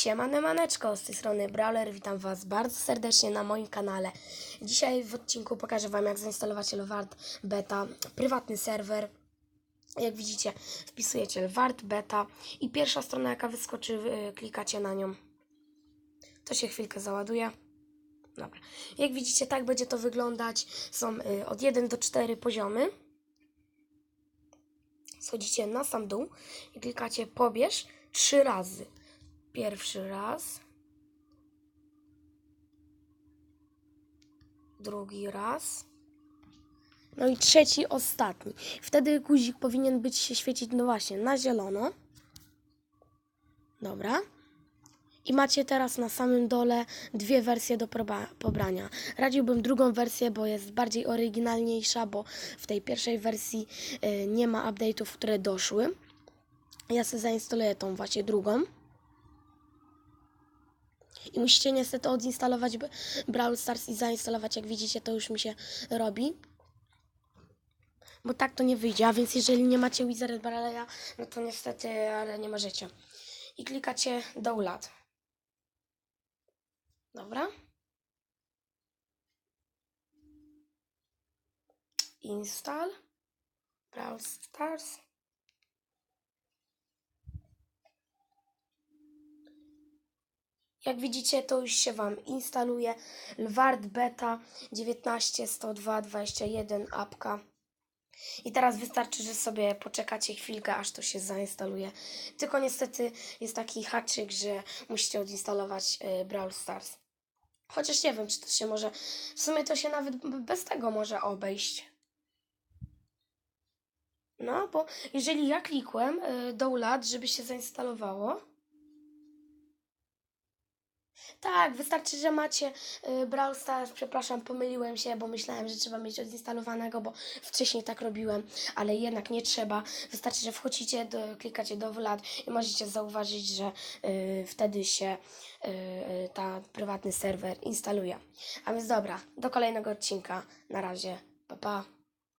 Siemane maneczko, z tej strony Brawler, witam Was bardzo serdecznie na moim kanale. Dzisiaj w odcinku pokażę Wam jak zainstalować Lwart Beta, prywatny serwer. Jak widzicie, wpisujecie Lwart Beta i pierwsza strona jaka wyskoczy, y, klikacie na nią. To się chwilkę załaduje. Dobra. Jak widzicie, tak będzie to wyglądać. Są y, od 1 do 4 poziomy. Schodzicie na sam dół i klikacie pobierz trzy razy. Pierwszy raz. Drugi raz. No i trzeci, ostatni. Wtedy guzik powinien być się świecić, no właśnie, na zielono. Dobra. I macie teraz na samym dole dwie wersje do pobrania. Radziłbym drugą wersję, bo jest bardziej oryginalniejsza, bo w tej pierwszej wersji y, nie ma update'ów, które doszły. Ja sobie zainstaluję tą właśnie drugą. I musicie niestety odinstalować Brawl Stars i zainstalować, jak widzicie, to już mi się robi. Bo tak to nie wyjdzie, a więc jeżeli nie macie Wizard Brawlera, no to niestety, ale nie możecie. I klikacie download. Dobra. Install. Brawl Stars. Jak widzicie, to już się Wam instaluje. Lwart Beta 19.102.21 apka. I teraz wystarczy, że sobie poczekacie chwilkę, aż to się zainstaluje. Tylko niestety jest taki haczyk, że musicie odinstalować y, Brawl Stars. Chociaż nie wiem, czy to się może. W sumie to się nawet bez tego może obejść. No, bo jeżeli ja klikłem y, download, żeby się zainstalowało. Tak, wystarczy, że macie y, Brawl Stars. Przepraszam, pomyliłem się, bo myślałem, że trzeba mieć odinstalowanego, bo wcześniej tak robiłem, ale jednak nie trzeba. Wystarczy, że wchodzicie, do, klikacie download i możecie zauważyć, że y, wtedy się y, y, ta prywatny serwer instaluje. A więc dobra, do kolejnego odcinka. Na razie, pa pa.